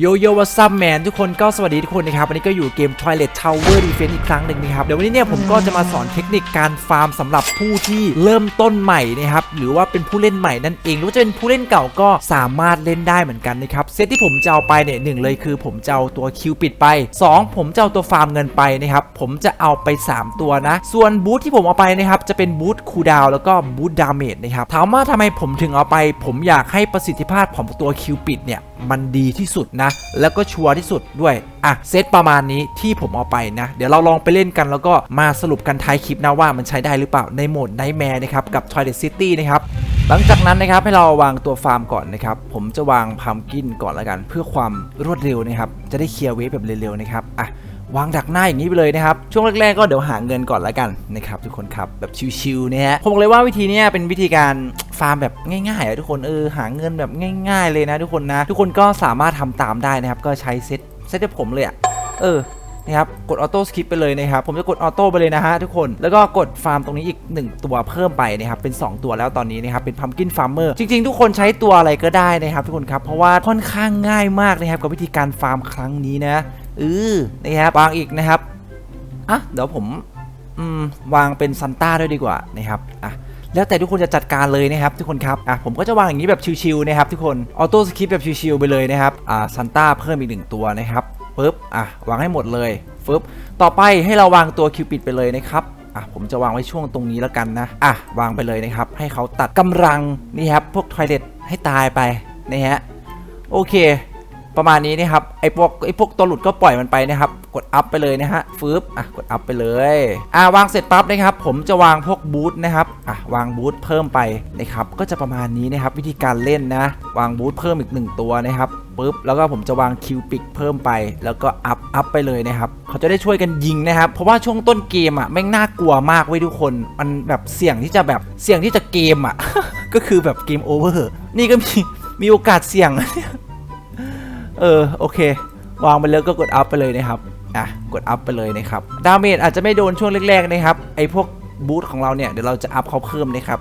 โยโย่วัซัมแมนทุกคนก็สวัสดีทุกคนนะครับ วันนี้ก็อยู่เกม Twilight Tower Defense อีกครั้งหนึ่งนะครับ เดี๋ยววันนี้เนี่ยผมก็จะมาสอนเทคนิคการฟาร์มสำหรับผู้ที่เริ่มต้นใหม่นะครับ หรือว่าเป็นผู้เล่นใหม่นั่นเอง หรือว่าจะเป็นผู้เล่นเก่าก็สามารถเล่นได้เหมือนกันนะครับ เซตที่ผมจะเอาไปเนี่ยหนึ่งเลยคือ ผมจะเอาตัวคิวปิดไป 2 ผมจะเอาตัวฟาร์มเงินไปนะครับ ผมจะเอาไป 3 ตัวนะ ส่วนบูธที่ผมเอาไปนะครับจะเป็นบูธคูดาวแล้วก็บูธดาเมจนะครับ ถามว่าทำไมผมถึงเอาไป ผมอยากให้ประสิทธิภาพของตัวคิวปิดเนี่ย มันดีที่สุดนะ แล้วก็ชัวร์ที่สุดด้วยอะเซตประมาณนี้ที่ผมเอาไปนะ เดี๋ยวเราลองไปเล่นกันแล้วก็มาสรุปกันท้ายคลิปนะว่ามันใช้ได้หรือเปล่าในโหมดไนท์แมร์นะครับกับ Twilight City นะครับหลังจากนั้นนะครับให้เราวางตัวฟาร์มก่อนนะครับผมจะวางพัมกินก่อนละกัน เพื่อความรวดเร็วนะครับจะได้เคลียร์เวฟแบบเร็วๆนะครับอะ วางดักหน้าอย่างนี้ไปเลยนะครับ ช่วงแรกๆก็เดี๋ยวหาเงินก่อนแล้วกันนะครับทุกคนครับแบบชิวๆนะฮะผมบอกเลยว่าวิธีนี้เป็นวิธีการฟาร์มแบบง่ายๆอะทุกคนเออหาเงินแบบง่าย ๆ เลยนะทุกคนนะ ทุกคนก็สามารถทำตามได้นะครับ ก็ใช้เซตเซตผมเลยอะเออนะครับกดออโต้สคิปไปเลยนะครับ ผมจะกดออโต้ไปเลยนะฮะทุกคนแล้วก็กดฟาร์มตรงนี้อีก 1 ตัวเพิ่มไปนะครับเป็น 2 ตัวแล้วตอนนี้นะครับเป็นพัมกินฟาร์มเมอร์จริง ๆ ทุกคนใช้ตัวอะไรก็ได้นะครับทุกคนครับเพราะว่าค่อนข้างง่ายมากนะครับกับวิธีการฟาร์มครั้งนี้นะ เออนะครับวางอีกนะครับอะเดี๋ยวผมอืมวางเป็นซันต้าด้วยดีกว่านะครับอะแล้วแต่ทุกคนจะจัดการเลยนะครับทุกคนครับอะผมก็จะวางอย่างนี้แบบชิวๆนะครับทุกคนออโต้สคริปแบบชิวๆไปเลยนะครับอ่าซันต้าเพิ่มอีกหนึ่งตัวนะครับปึ๊บอะวางให้หมดเลยฟึบต่อไปให้เราวางตัวคิวปิดไปเลยนะครับอะผมจะวางไว้ช่วงตรงนี้แล้วกันนะอะวางไปเลยนะครับ ให้เขาตัดกำลังนี่ครับพวกทอยเลทให้ตายไปนะฮะโอเค ประมาณนี้นะครับไอพวกไอพวกตัวหลุดก็ปล่อยมันไปนะครับ กดอัพไปเลยนะฮะฟืบอะกดอัพไปเลยอ่าวางเสร็จปั๊บนะครับ ผมจะวางพวกบูทนะครับอะวางบูทเพิ่มไปนะครับก็จะประมาณนี้นะครับวิธีการเล่นนะ วางบูทเพิ่มอีกหนึ่งตัวนะครับปุ๊บแล้วก็ผมจะวางคิวปิกเพิ่มไป แล้วก็อัพอัพไปเลยนะครับเขาจะได้ช่วยกันยิงนะครับ เพราะว่าช่วงต้นเกมอะแม่งน่ากลัวมากเว้ยทุกคน มันแบบเสี่ยงที่จะแบบเสี่ยงที่จะเกมอะก็คือแบบเกมโอเวอร์นี่ก็มีมีโอกาสเสี่ยง เออโอเค วางไปเลยก็กดอัพไปเลยนะครับอะกดอัพไปเลยนะครับดาเมจอาจจะไม่โดนช่วงแรกๆนะครับไอพวกบูทของเราเนี่ยเดี๋ยวเราจะอัพเขาเพิ่มนะครับ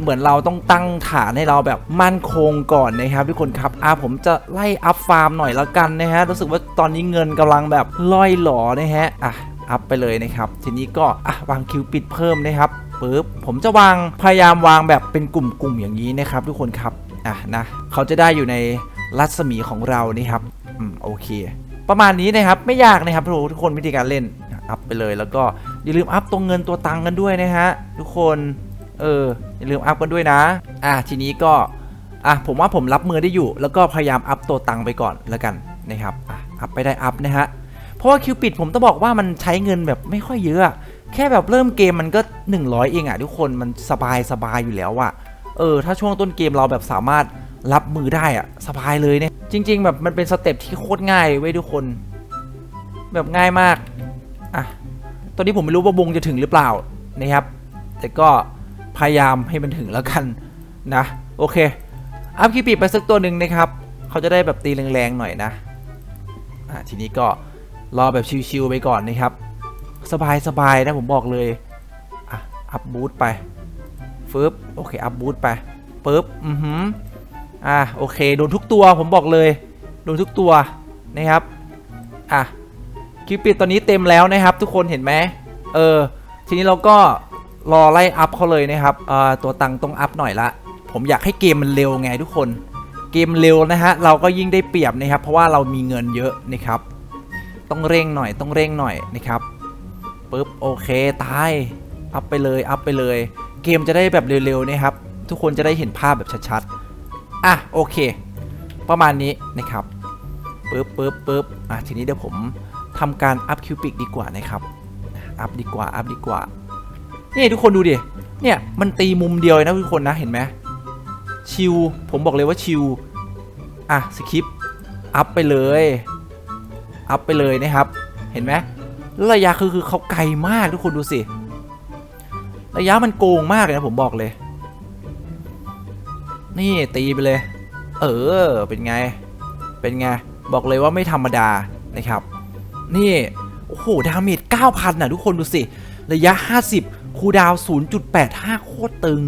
เหมือนเราต้องตั้งฐานให้เราแบบมั่นคงก่อนนะครับทุกคนครับอะผมจะไล่อัพฟาร์มหน่อยแล้วกันนะฮะรู้สึกว่าตอนนี้เงินกำลังแบบล่อยหลอนะฮะอะอัพไปเลยนะครับ ทีนี้ก็อะวางคิวปิดเพิ่มนะครับปึ๊บผมจะวางพยายามวางแบบเป็นกลุ่มๆอย่างนี้นะครับ ทุกคนครับอะนะเขาจะได้อยู่ใน รัศมีของเรานี่ครับอืมโอเค ประมาณนี้นะครับไม่ยากนะครับทุกคนวิธีการเล่นอัพไปเลย แล้วก็อย่าลืมอัพตรงเงินตัวตังค์กันด้วยนะฮะทุกคนเอออย่าลืมอัพกันด้วยนะ อะทีนี้ก็อะผมว่าผมรับมือได้อยู่ แล้วก็พยายามอัพตัวตังค์ไปก่อนแล้วกันนะครับอะอัพไปได้อัพนะฮะเพราะว่าคิวปิดผมต้องบอกว่ามันใช้เงินแบบไม่ค่อยเยอะอะแค่แบบเริ่มเกมมันก็ 100 เองอะทุกคนมันสบายสบายอยู่แล้วอะเออถ้าช่วงต้นเกมเราแบบสามารถ รับมือได้อะสบายเลยเนี่ย จริง ๆ แบบมันเป็นสเต็ปที่โคตรง่ายเว้ยทุกคน แบบง่ายมากอะตอนนี้ผมไม่รู้ว่าวงจะถึงหรือเปล่านะครับ แต่ก็พยายามให้มันถึงแล้วกันนะ โอเค อัพคิปีไปสักตัวหนึ่งนะครับ เขาจะได้แบบตีแรงๆหน่อยนะอะทีนี้ก็รอแบบชิวๆไปก่อนนะครับ สบายๆนะผมบอกเลยอะอัพบูทไปฟึบโอเค อัพบูทไปปึ๊บ อือหือ อะโอเคโดนทุกตัวผมบอกเลยโดนทุกตัวนะครับอะคิวปิดตอนนี้เต็มแล้วนะครับทุกคนเห็นไหมเออทีนี้เราก็รอไล่อัพเขาเลยนะครับเอ่อตัวตังต้องอัพหน่อยละผมอยากให้เกมมันเร็วไงทุกคนเกมเร็วนะฮะเราก็ยิ่งได้เปรียบนะครับ เพราะว่าเรามีเงินเยอะนะครับ ต้องเร่งหน่อยต้องเร่งหน่อยนะครับปึ๊บโอเคตายอัพไปเลยอัพไปเลย เกมจะได้แบบเร็วๆนะครับ ทุกคนจะได้เห็นภาพแบบชัดๆ อะโอเค ประมาณนี้นะครับปึ๊บปึ๊บปึ๊บอะทีนี้เดี๋ยวผมทำการอัพคิวปิกดีกว่านะครับ อัพดีกว่า อัพดีกว่า นี่ทุกคนดูดิ เนี่ยมันตีมุมเดียวเลยนะทุกคนนะเห็นไหมชิว ผมบอกเลยว่าชิว อะสคริปอัพไปเลย อัพไปเลยนะครับ เห็นไหมแล้วระยะคือคือเขาไกลมากทุกคนดูสิ ระยะมันโกงมากเลยนะผมบอกเลย นี่ตีไปเลย เออ เป็นไง เป็นไง บอกเลยว่าไม่ธรรมดานะครับ นี่ โอ้โห ดาเมจ9,000น่ะทุกคนดูสิ ระยะ 50 คูดาวน์0.85 โคตรตึง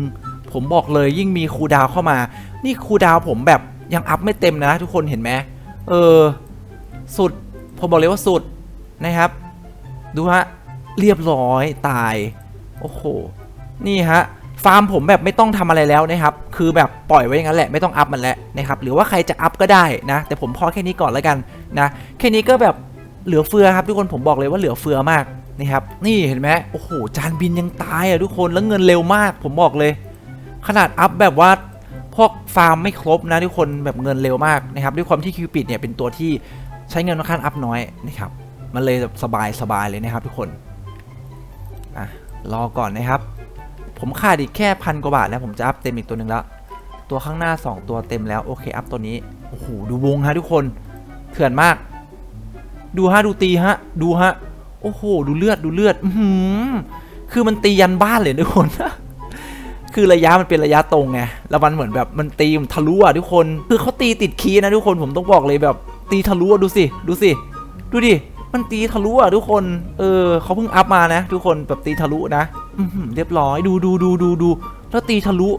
ผมบอกเลยยิ่งมีคูดาวเข้ามา นี่คูดาวผมแบบยังอัพไม่เต็มนะทุกคนเห็นไหมเออ สุด ผมบอกเลยว่าสุดนะครับ ดูฮะ เรียบร้อยตาย โอ้โห นี่ฮะ ฟาร์มผมแบบไม่ต้องทำอะไรแล้วนะครับ คือแบบปล่อยไว้อย่างนั้นแหละไม่ต้องอัพมันแล้วนะครับ หรือว่าใครจะอัพก็ได้นะ แต่ผมพอแค่นี้ก่อนแล้วกันนะ แค่นี้ก็แบบเหลือเฟือครับทุกคนผมบอกเลยว่าเหลือเฟือมากนะครับ นี่เห็นไหมโอ้โห จานบินยังตายอะทุกคน แล้วเงินเร็วมาก ผมบอกเลย ขนาดอัพแบบว่าพวกฟาร์มไม่ครบนะทุกคนแบบเงินเร็วมากนะครับ ด้วยความที่คิวปิดเนี่ยเป็นตัวที่ใช้เงินค่อนข้างอัพน้อยนะครับ มันเลยแบบสบายสบายเลยนะครับทุกคนอะรอก่อนนะครับ ผมขาดอีกแค่พันกว่าบาทแล้วผมจะอัพเต็มอีกตัวหนึ่งแล้ว ตัวข้างหน้า 2 ตัวเต็มแล้วโอเคอัพตัวนี้โอ้โหดูวงฮะทุกคนเถื่อนมาก ดูฮะดูตีฮะ ดูฮะ โอ้โหดูเลือดดูเลือด อือหือคือมันตียันบ้านเลยทุกคนคือระยะมันเป็นระยะตรงไง แล้วมันเหมือนแบบมันตีมันทะลุอะทุกคน คือเขาตีติดคีนะทุกคน ผมต้องบอกเลยแบบ ตีทะลุดูสิ ดูสิ ดูดิ มันตีทะลุอะทุกคน เออเขาเพิ่งอัพมานะ ทุกคนแบบตีทะลุนะ เรียบร้อยดูดูดูดูดูแล้วตีทะลุ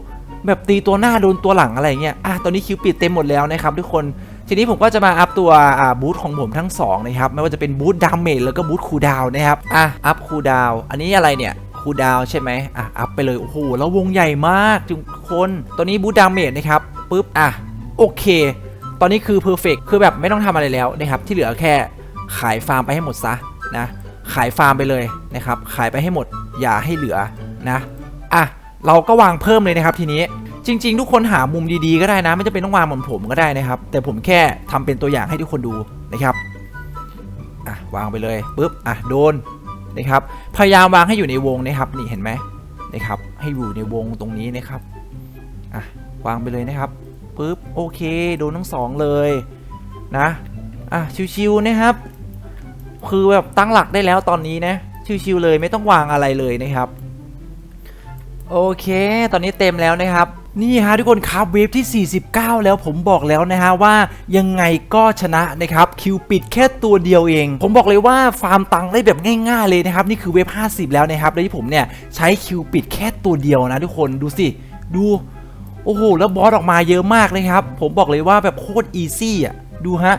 แบบตีตัวหน้าโดนตัวหลังอะไรเงี้ยอะตอนนี้คิวปิดเต็มหมดแล้วนะครับทุกคนทีนี้ผมก็จะมาอัพตัวอ่าบูทของผมทั้งสองนะครับไม่ว่าจะเป็นบูทดาเมจแล้วก็บูทคูดาวนะครับอะอัพคูดาวอันนี้อะไรเนี่ยคูดาวใช่ไหมอะอัพไปเลยโอ้โหแล้ววงใหญ่มากทุกคนตัวนี้บูทดาเมจนะครับปุ๊บอะโอเค ตอนนี้คือเพอร์เฟกคือแบบไม่ต้องทำอะไรแล้วนะครับที่เหลือแค่ขายฟาร์มไปให้หมดซะนะ ขายฟาร์มไปเลยนะครับ ขายไปให้หมดอย่าให้เหลือนะอะเราก็วางเพิ่มเลยนะครับทีนี้จริง ๆ ทุกคนหามุมดีๆก็ได้นะ ไม่จำเป็นต้องวางเหมือนผมก็ได้นะครับ แต่ผมแค่ทำเป็นตัวอย่างให้ทุกคนดูนะครับอะวางไปเลยปุ๊บอะโดนนะครับ พยายามวางให้อยู่ในวงนะครับนี่เห็นไหมนะครับ ให้อยู่ในวงตรงนี้นะครับอะวางไปเลยนะครับปุ๊บโอเคโดนทั้งสองเลยนะอะชิวๆนะครับ คือแบบตั้งหลักได้แล้วตอนนี้นะ ชิวๆเลยไม่ต้องวางอะไรเลยนะครับโอเค ตอนนี้เต็มแล้วนะครับ นี่ฮะทุกคนครับเวฟที่ 49 แล้วผมบอกแล้วนะฮะว่ายังไงก็ชนะนะครับคิวปิดแค่ตัวเดียวเอง ผมบอกเลยว่าฟาร์มตังค์ได้แบบง่ายๆเลยนะครับ นี่คือเวฟ50 แล้วนะครับ แล้วที่ผมเนี่ยใช้คิวปิดแค่ตัวเดียวนะทุกคนดูสิ ดู โอ้โห แล้วบอสออกมาเยอะมากเลยครับ ผมบอกเลยว่าแบบโคตรอีซี่อะ ดูฮะ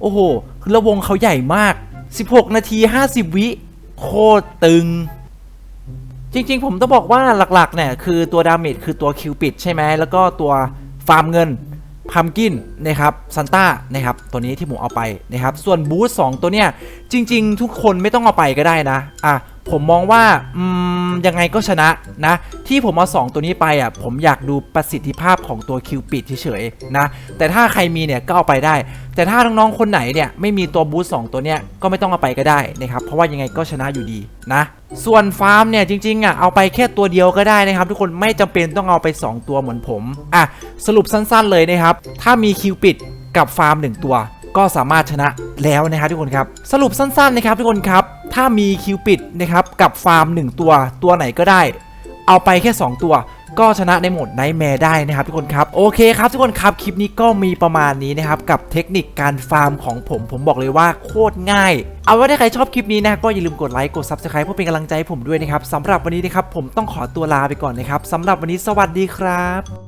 โอ้โหคือระวงเขาใหญ่มาก 16 นาที 50 วิ โคตรตึง จริง ๆ ผมต้องบอกว่าหลัก ๆ เนี่ย คือตัวดาเมจคือตัวคิวปิดใช่ไหม แล้วก็ตัวฟาร์มเงินพัมกินนะครับซันต้านะครับตัวนี้ที่ผมเอาไปนะครับ ส่วนบูสสองตัวเนี้ยจริง ๆ ทุกคนไม่ต้องเอาไปก็ได้นะ อะ ผมมองว่าอืมยังไงก็ชนะนะ ที่ผมเอาสองตัวนี้ไปอะผมอยากดูประสิทธิภาพของตัวคิวปิดเฉยๆนะ แต่ถ้าใครมีเนี่ยก็เอาไปได้ แต่ถ้าน้องๆคนไหนเนี่ยไม่มีตัวบูสต์สองตัวเนี้ยก็ไม่ต้องเอาไปก็ได้นะครับ เพราะว่ายังไงก็ชนะอยู่ดีนะ ส่วนฟาร์มเนี่ยจริงๆอะเอาไปแค่ตัวเดียวก็ได้นะครับ ทุกคนไม่จำเป็นต้องเอาไป 2 ตัวเหมือนผมอะสรุปสั้นๆเลยนะครับถ้ามีคิวปิดกับฟาร์ม 1 ตัว ก็สามารถชนะแล้วนะครับทุกคนครับ สรุปสั้นๆนะครับทุกคนครับ ถ้ามีคิวปิดนะครับกับฟาร์ม 1 ตัวตัวไหนก็ได้ เอาไปแค่ 2 ตัวก็ชนะในโหมดไนท์แมร์ได้นะครับทุกคนครับโอเคครับทุกคนครับคลิปนี้ก็มีประมาณนี้นะครับกับเทคนิคการฟาร์มของผมผมบอกเลยว่าโคตรง่าย เอาไว้ถ้าใครชอบคลิปนี้นะก็อย่าลืมกดไลค์กด Subscribe เพื่อเป็นกำลังใจให้ผมด้วยนะครับสำหรับวันนี้นะครับผมต้องขอตัวลาไปก่อนนะครับสำหรับวันนี้สวัสดีครับ